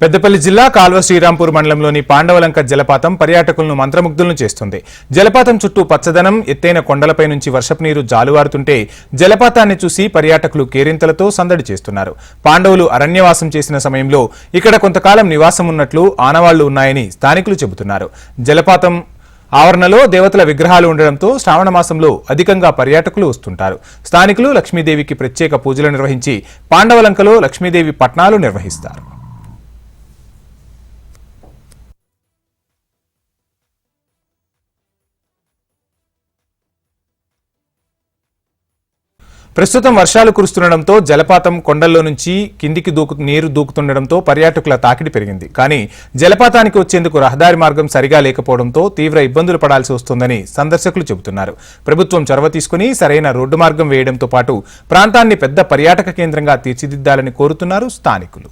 పెద్దపల్లి జిల్లా కాల్వ శ్రీరాంపూర్ మండలంలోని పాండవలంక జలపాతం పర్యాటకులను మంత్రముగ్ధులను చేస్తుంది. జలపాతం చుట్టూ పచ్చదనం ఎత్తైన కొండలపై నుంచి వర్షపు నీరు జాలువారుతుంటే జలపాతాన్ని చూసి పర్యాటకులు కేరింతలతో సందడి చేస్తున్నారు. పాండవులు అరణ్యవాసం చేసిన సమయంలో ఇక్కడ కొంతకాలం నివాసం ఉన్నట్లు ఆనవాళ్ళు ఉన్నాయని స్థానికులు చెబుతున్నారు. జలపాతం ఆవరణలో దేవతల విగ్రహాలు ఉండడంతో శ్రావణ మాసంలో అధికంగా పర్యాటకులు వస్తుంటారు. స్థానికులు లక్ష్మీదేవికి ప్రత్యేక పూజలు నిర్వహించి పాండవలంకలో లక్ష్మీదేవి పట్నాలు నిర్వహిస్తారు. ప్రస్తుతం వర్షాలు కురుస్తుండటంతో జలపాతం కొండల్లో నుంచి కిందికి దూకు నీరు దూకుతుండటంతో పర్యాటకుల తాకిడి పెరిగింది. కానీ జలపాతానికి వచ్చేందుకు రహదారి మార్గం సరిగా లేకపోవడంతో తీవ్ర ఇబ్బందులు పడాల్సి వస్తోందని సందర్శకులు చెబుతున్నారు. ప్రభుత్వం చొరవ తీసుకుని సరైన రోడ్డు మార్గం వేయడంతో పాటు ప్రాంతాన్ని పెద్ద పర్యాటక కేంద్రంగా తీర్చిదిద్దాలని కోరుతున్నారు స్థానికులు.